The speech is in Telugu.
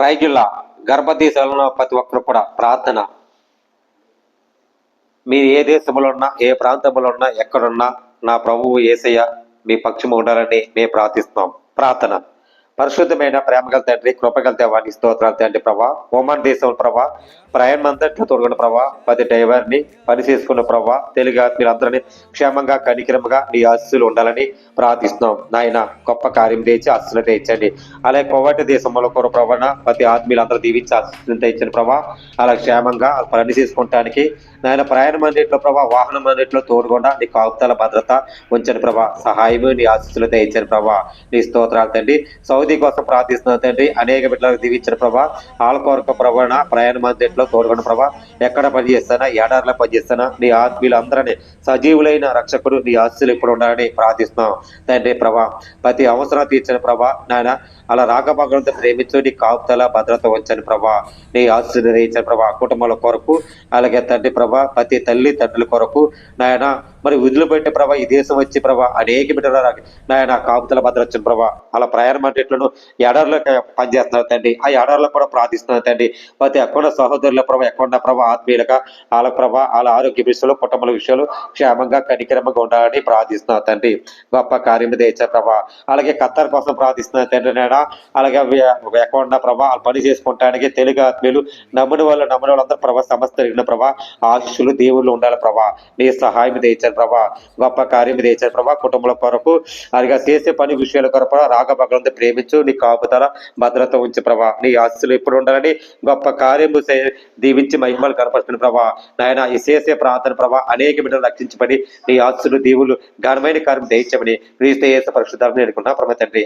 ప్రైజుల గర్భదీశాలను ప్రతి ఒక్కరు కూడా ప్రార్థన. మీరు ఏ దేశంలో ఉన్నా ఏ ప్రాంతంలో ఉన్నా ఎక్కడున్నా నా ప్రభువు ఏసయ్య మీ పక్షము ఉండాలని మేము ప్రార్థిస్తున్నాం. ప్రార్థన. పరిశుద్ధమైన ప్రేమగల తండ్రి కృపగల దేవాన్ని స్తోత్రాలు తండ్రి ప్రభా. ఓమాన్ దేశం ప్రభా. ప్రయాణం అంతట్లో తోడుకున్న ప్రభా. పది డ్రైవర్ని పని చేసుకున్న ప్రభా తెలుగు ఆత్మీయులందరినీ క్షేమంగా కనికరముగా నీ ఆశీస్సులు ఉండాలని ప్రార్థిస్తున్నాం. నాయన గొప్ప కార్యం తెచ్చి ఆశీస్సులు తెచ్చండి అలాగే కోవటి దేశంలో కూడా ప్రభాన ప్రతి ఆత్మీయులందరూ దీవించి ఆశీస్సులు తెచ్చండి ప్రభా అలా క్షేమంగా పని చేసుకోవటానికి నాయన ప్రయాణం అన్నింటిలో ప్రభా వాహనం అన్నింటిలో తోడుకుండా నీ కాపుతాల భద్రత ఉంచండి ప్రభా సహాయము నీ ఆశీస్సులు తెచ్చండి ప్రభా నీ స్తోత్రాలు తండ్రి. సౌదీ కోసం ప్రార్థిస్తున్నాను తండ్రి. అనేక బిడ్డలకు దీవించిన ప్రభా ఆల కొరకు ప్రభాన ప్రయాణం అన్నింటిలో తోడుకున్న ప్రభా ఎక్కడ పని చేస్తానా ఏడాదిలో ప్రార్థిస్తున్నా నీ ఆత్మీయులందరినీ సజీవులైన రక్షకుడు నీ ఆస్తులు ఇప్పుడు ఉండాలని ప్రార్థిస్తున్నాం. తండ్రి ప్రభా ప్రతి అవసరం తీర్చిన ప్రభా. నాయన అలా రాకభగంతో ప్రేమించు నీ కాపుతల భద్రత వచ్చని ప్రభా. నీ ఆస్తులు తెచ్చిన ప్రభా. కుటుంబాల కొరకు అలాగే తండ్రి ప్రభా ప్రతి తల్లి తండ్రుల కొరకు. నాయన మరి వదిలిపెట్టే ప్రభా ఈ దేశం వచ్చి ప్రభా అనేక బిడ్డలు నాయన కాపుతల భద్ర వచ్చిన ప్రభా. అలా ప్రయాణం అంటేట్లను ఎడర్లో పనిచేస్తున్నారు తండ్రి. ఆ ఎడర్లో కూడా ప్రార్థిస్తున్నారు తండ్రి. ప్రతి ఎక్కడ సహోదరుల ప్రభా ఎక్కడ ప్రభా ఆత్మీయులుగా వాళ్ళ ప్రభా వాళ్ళ ఆరోగ్య విషయంలో కుటుంబాల విషయంలో క్షేమంగా కనికరంగా ఉండాలని ప్రార్థిస్తున్నారు తండ్రి. గొప్ప కార్యం తెచ్చే ప్రభా. అలాగే కత్తర్ కోసం ప్రార్థిస్తున్నారు తండ్రి నాయన. అలాగే ఎక్కడ ప్రభా వాళ్ళు పని చేసుకుంటానికి తెలుగు ఆత్మీయులు నమ్మిన వాళ్ళు నమ్మిన వాళ్ళందరూ ప్రభా సమస్త తిరిగిన ప్రభా ఆశిష్యులు దేవుళ్ళు ఉండాలి ప్రభా. నీ సహాయం చేశారు ప్రభా. గొప్ప కార్యం చేశారు ప్రభా. కుటుంబాల కొరకు అలాగే చేసే పని విషయాల కొరకు రాగభగంతో ప్రేమించు నీ కాపుతల భద్రత ఉంచి ప్రభా. నీ ఆశలు ఎప్పుడు ఉండాలని గొప్ప కార్యము దీవించి మహిమలు కనపరుస్తుంది ప్రభా. నాయన ఈ చేసే ప్రార్థన ప్రభా అనేక బిడ్డలు రక్షించబడి నీ ఆశలు దీవులు ఘనమైన కార్యం దయించమని క్రీస్తు పరిశుద్ధాన్ని ఎన్నుకున్నా ప్రభా తండ్రి.